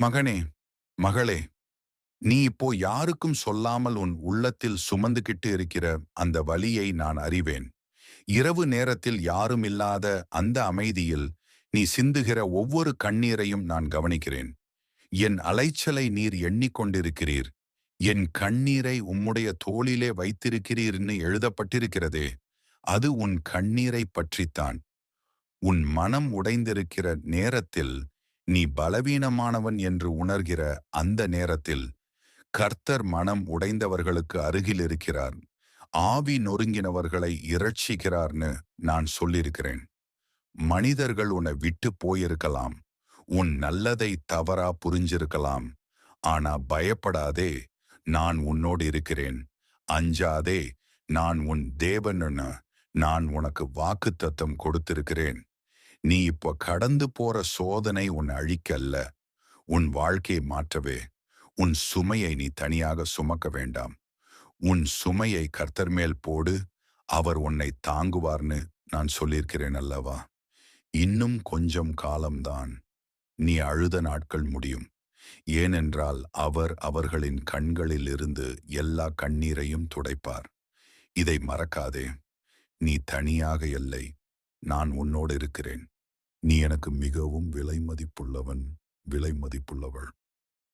மகனே மகளே நீ இப்போ யாருக்கும் சொல்லாமல் உன் உள்ளத்தில் சுமந்துகிட்டு இருக்கிற அந்த வலியை நான் அறிவேன். இரவு நேரத்தில் யாரும் இல்லாத அந்த அமைதியில் நீ சிந்துகிற ஒவ்வொரு கண்ணீரையும் நான் கவனிக்கிறேன். என் அலைச்சலை நீர் எண்ணிக்கொண்டிருக்கிறீர். என் கண்ணீரை உம்முடைய தோளிலே வைத்திருக்கிறீர்னு எழுதப்பட்டிருக்கிறதே அது உன் கண்ணீரை பற்றித்தான். உன் மனம் உடைந்திருக்கிற நேரத்தில் நீ பலவீனமானவன் என்று உணர்கிற அந்த நேரத்தில் கர்த்தர் மனம் உடைந்தவர்களுக்கு அருகில் இருக்கிறார் ஆவி நொறுங்கினவர்களை இரட்சிக்கிறார்னு நான் சொல்லியிருக்கிறேன். மனிதர்கள் உன்னை விட்டு போயிருக்கலாம். உன் நல்லதை தவறா புரிஞ்சிருக்கலாம். ஆனா பயப்படாதே நான் உன்னோடு இருக்கிறேன். அஞ்சாதே நான் உன் தேவன்னு நான் உனக்கு வாக்குத்தத்தம் கொடுத்திருக்கிறேன். நீ இப்போ கடந்து போற சோதனை உன் அழிக்கல்ல. உன் வாழ்க்கையை மாற்றவே. உன் சுமையை நீ தனியாக சுமக்க வேண்டாம். உன் சுமையை கர்த்தர் மேல் போடு. அவர் உன்னை தாங்குவார்னு நான் சொல்லியிருக்கிறேன் அல்லவா? இன்னும் கொஞ்சம் காலம்தான் நீ அழுத நாட்கள் முடியும். ஏனென்றால் அவர் அவர்களின் கண்களில் இருந்து எல்லா கண்ணீரையும் துடைப்பார். இதை மறக்காதே. நீ தனியாக இல்லை. நான் உன்னோடு இருக்கிறேன். நீ எனக்கு மிகவும் விலை மதிப்புள்ளவன் விலை மதிப்புள்ளவள்.